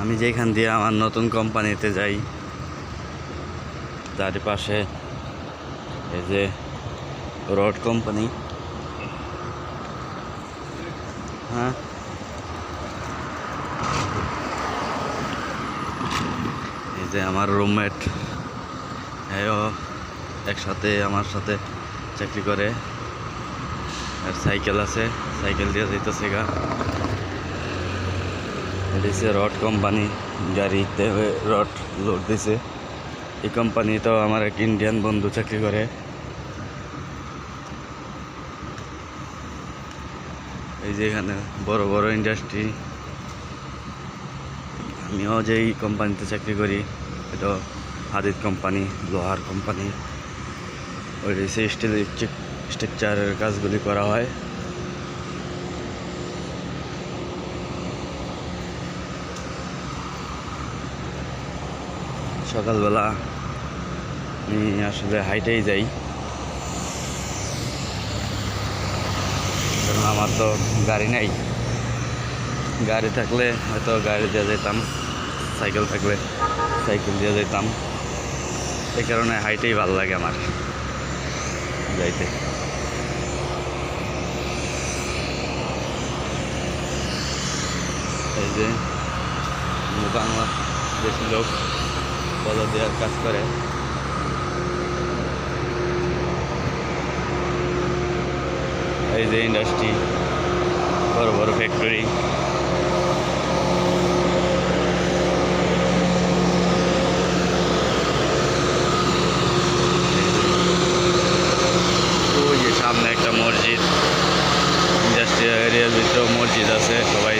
আমি যেখান দিয়ে আমার নতুন কোম্পানিতে যাই তার পাশে এই যে রড কোম্পানি। হ্যাঁ। এই যে আমার রুমমেট হ্যাঁ একসাথে আমার সাথে চাকরি করে। আর সাইকেল আছে, সাইকেল দিয়ে যেতেছে গা। দিছে রড কোম্পানি গাড়িতে রড লোড দিছে। এই কোম্পানিতেও আমার এক ইন্ডিয়ান বন্ধু চাকরি করে এই যে এখানে বড় বড় ইন্ডাস্ট্রি আমিও যেই কোম্পানিতে চাকরি করি এটা হাদিদ কোম্পানি লোহার কোম্পানি। ওই স্টিল স্ট্রাকচারের কাজগুলি করা হয়। সকালবেলা আমি আসলে হাইটেই যাই। কারণ আমার তো গাড়ি নাই। গাড়ি থাকলে হয়তো গাড়ি দিয়ে যেতাম সাইকেল থাকলে সাইকেল দিয়ে যেতাম এই কারণে হাইটেই ভালো লাগে আমার যাইতে। এই যে বাংলা বেশি লোক। বাধা দেওয়ার কাজ করে। এই যে ইন্ডাস্ট্রি বড় বড় ফ্যাক্টরি সামনে একটা মসজিদ। ইন্ডাস্ট্রিয়াল এরিয়ার ভিতরে মসজিদ আছে, সবাই